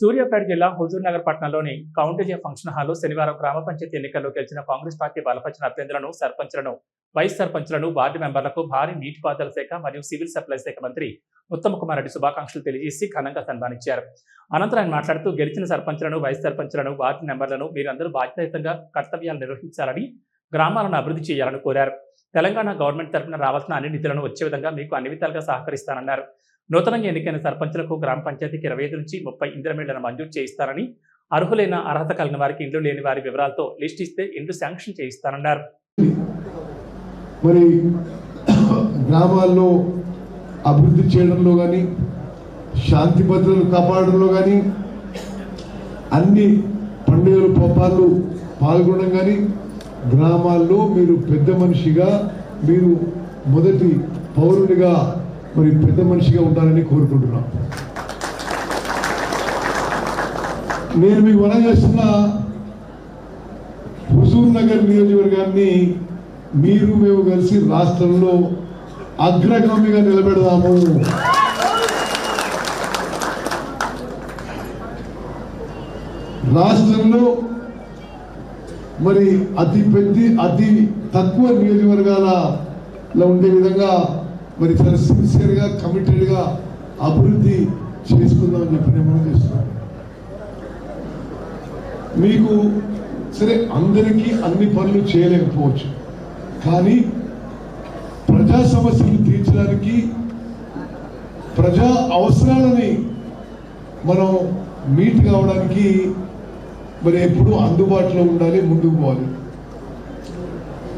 సూర్యాపేట జిల్లా హుజూర్ నగర్ పట్టణంలోని కౌంటజే ఫంక్షన్ హాల్లో శనివారం గ్రామ పంచాయతీ ఎన్నికల్లో గెలిచిన కాంగ్రెస్ పార్టీ బలపరిచిన అభ్యర్థులను సర్పంచ్లను వైస్ సర్పంచ్లను వార్డు మెంబర్లకు భారీ నీటిపారుదల శాఖ మరియు సివిల్ సప్లై శాఖ మంత్రి ఉత్తమ్ కుమార్ రెడ్డి శుభాకాంక్షలు తెలియజేసి ఘనంగా సన్మానించారు. అనంతరం ఆయన మాట్లాడుతూ గెలిచిన సర్పంచ్లను వైస్ సర్పంచ్లను వార్డు మెంబర్లను మీరందరూ బాధ్యతాయుతంగా కర్తవ్యాలు నిర్వహించాలని గ్రామాలను అభివృద్ధి చేయాలని కోరారు. తెలంగాణ గవర్నమెంట్ తరఫున రావాల్సిన అన్ని నిధులను వచ్చే విధంగా మీకు అన్ని విధాలుగా సహకరిస్తానన్నారు. నూతనంగా ఎన్నికైన సర్పంచులకు గ్రామ పంచాయతీకి ఇరవై ఐదు నుంచి ముప్పై ఇంద్రమిళ్ళను మంజూరు చేయిస్తారని అర్హులైన అర్హత కలిగిన వారికి ఇండ్లు లేని వారి వివరాలతో లిస్ట్ ఇస్తే ఇండ్లు శాంక్షన్ చేయిస్తానన్నారు. మరి గ్రామాల్లో అభివృద్ధి చేయడంలో కానీ శాంతి భద్రతలు కాపాడడంలో కానీ అన్ని పండుగలు పబ్బాలు పాల్గొనడం కానీ గ్రామాల్లో మీరు పెద్ద మనిషిగా మీరు మొదటి పౌరుడిగా మరి పెద్ద మనిషిగా ఉండాలని కోరుకుంటున్నాం. నేను మీకు మనం చేస్తున్న హుజూర్ నగర్ నియోజకవర్గాన్ని మీరు మేము కలిసి రాష్ట్రంలో అగ్రగామిగా నిలబెడదాము. రాష్ట్రంలో మరి అతి పెద్ద అతి తక్కువ నియోజకవర్గాలలో ఉండే విధంగా మరి చాలా సిన్సియర్గా కమిటెడ్గా అభివృద్ధి చేసుకుందామని చెప్పి నేను మనం చేస్తున్నాను. మీకు సరే అందరికీ అన్ని పనులు చేయలేకపోవచ్చు. కానీ ప్రజా సమస్యలు తీర్చడానికి ప్రజా అవసరాలని మనం మీట్ కావడానికి మరి ఎప్పుడూ అందుబాటులో ఉండాలి ముందుకు పోవాలి.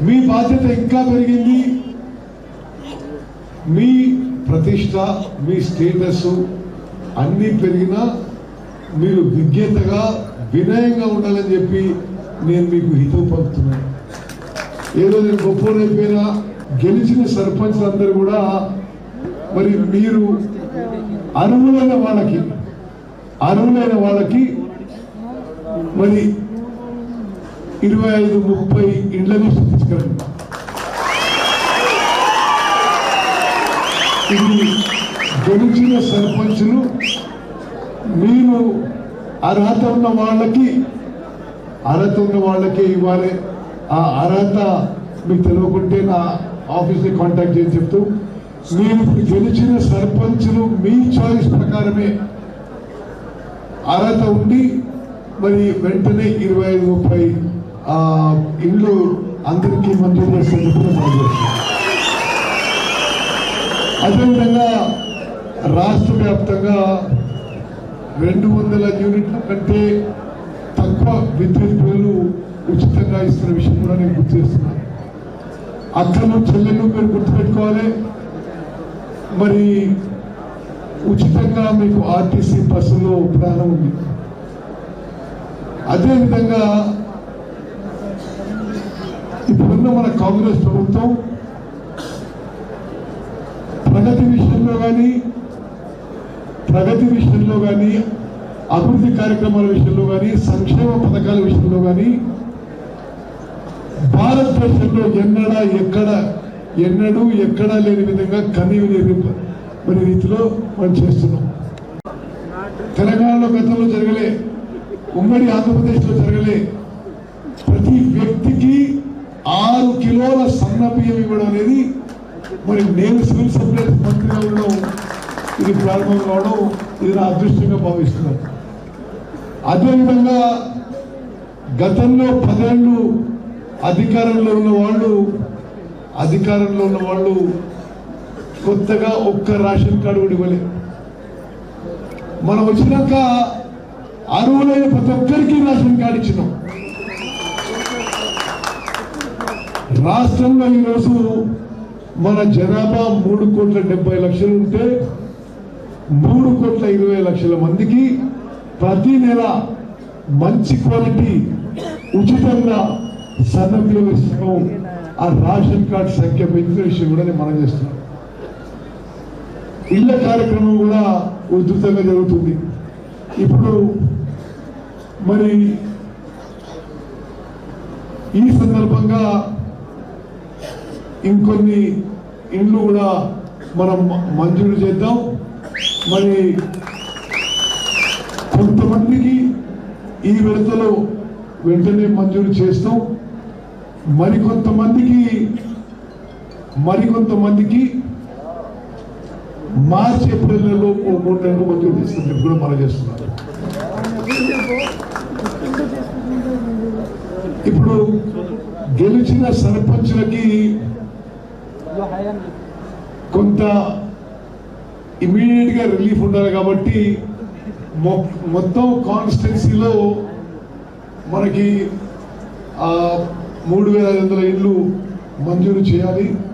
మీ బాధ్యత ఇంకా పెరిగింది. మీ ప్రతిష్ట మీ స్టేటస్ అన్నీ పెరిగినా మీరు విజ్ఞతగా వినయంగా ఉండాలని చెప్పి నేను మీకు హితవు పలుకుతున్నాను ఏదో నేను గొప్పనైపోయినా గెలిచిన సర్పంచ్ అందరూ కూడా మరి మీరు అర్హులైన వాళ్ళకి అర్హులైన వాళ్ళకి మరి ఇరవై ఐదు ముప్పై ఇండ్లను తీసుకురండి ఇది గెలిచిన సర్పంచులు మీరు అర్హత ఉన్న వాళ్ళకి అర్హత ఉన్న వాళ్ళకే ఇవ్వాలి. ఆ అర్హత మీకు తెలియకుంటే నా ఆఫీస్ని కాంటాక్ట్ చేసి చెప్తూ మీరు ఇప్పుడు గెలిచిన సర్పంచులు మీ చాయిస్ ప్రకారమే అర్హత ఉండి మరి వెంటనే ఇరవై ఐదు ముప్పై ఇల్లు ఇండ్లు అందరికీ మంజూరు చేస్తే అదేవిధంగా రాష్ట్ర వ్యాప్తంగా రెండు వందల యూనిట్ల కంటే తక్కువ విద్యుత్ బిల్లు ఉచితంగా ఇస్తున్న విషయం కూడా నేను గుర్తు చేస్తున్నాను అక్కలు చెల్లెలు మీరు గుర్తుపెట్టుకోవాలి. మరి ఉచితంగా మీకు ఆర్టీసీ బస్సులో ప్రయాణం ఉంది. అదేవిధంగా ఇప్పుడున్న మన కాంగ్రెస్ ప్రభుత్వం ప్రగతి విషయంలో కానీ ప్రగతి విషయంలో కానీ అభివృద్ధి కార్యక్రమాల విషయంలో కానీ సంక్షేమ పథకాల విషయంలో కానీ భారతదేశంలో ఎన్నడా ఎక్కడ ఎన్నడూ ఎక్కడా లేని విధంగా కనీవి లేని మరి రీతిలో మనం చేస్తున్నాం. తెలంగాణలో గతంలో జరగలే ఉమ్మడి ఆంధ్రప్రదేశ్లో జరగలే ప్రతి వ్యక్తికి ఆరు కిలోల సన్న బియ్యం ఇవ్వడం అనేది మరి నేను సివిల్ సప్లైస్ మంత్రిగా ఉండడం ఇది ప్రారంభం కావడం ఇది నా అదృష్టంగా భావిస్తున్నాను. అదేవిధంగా గతంలో పదేళ్ళు అధికారంలో ఉన్న వాళ్ళు అధికారంలో ఉన్న వాళ్ళు కొత్తగా ఒక్క రేషన్ కార్డు కూడా ఇవ్వలేదు మనం వచ్చినాక అరువులైన ప్రతి ఒక్కరికి రేషన్ కార్డు ఇచ్చినాం. రాష్ట్రంలో ఈరోజు మన జనాభా మూడు కోట్ల డెబ్బై లక్షలు ఉంటే మూడు కోట్ల ఇరవై లక్షల మందికి ప్రతి నెల మంచి క్వాలిటీ ఉచితంగా సన్నబియ్యం ఇస్తున్నాం. ఆ రేషన్ కార్డు సంఖ్య పెంచిన విషయం కూడా నేను మనం చేస్తున్నాం. ఇళ్ళ కార్యక్రమం కూడా ఉధృతంగా జరుగుతుంది. ఇప్పుడు మరి ఈ సందర్భంగా ఇంకొన్ని ఇండ్లు కూడా మనం మంజూరు చేద్దాం. మరి కొంతమందికి ఈ విడతలో వెంటనే మంజూరు చేస్తాం. మరికొంతమందికి మరికొంతమందికి మార్చి ఏప్రిల్ నెలలో ఓ మూడు నెలలు మంజూరు చేస్తుంది కూడా మనం చేస్తున్నారు ఇప్పుడు గెలిచిన సర్పంచులకి కొంత ఇమీడియట్గా రిలీఫ్ ఉండాలి కాబట్టి మొ- మొత్తం కాన్స్టిట్యున్సీలో మనకి మూడు వేల ఐదు వందల ఇళ్ళు మంజూరు చేయాలి.